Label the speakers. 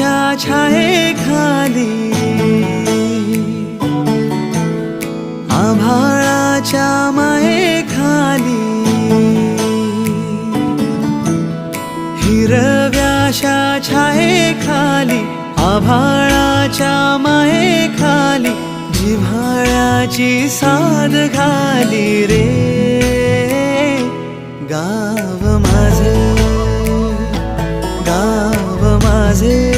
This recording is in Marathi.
Speaker 1: छाये खाली। आभाळाच्या माये खाली। हिरव्याशा छाये खाली। आभाळाच्या माये खाली। जिव्हाळ्याची साध घाली रे। गाव माझे गाव माझे।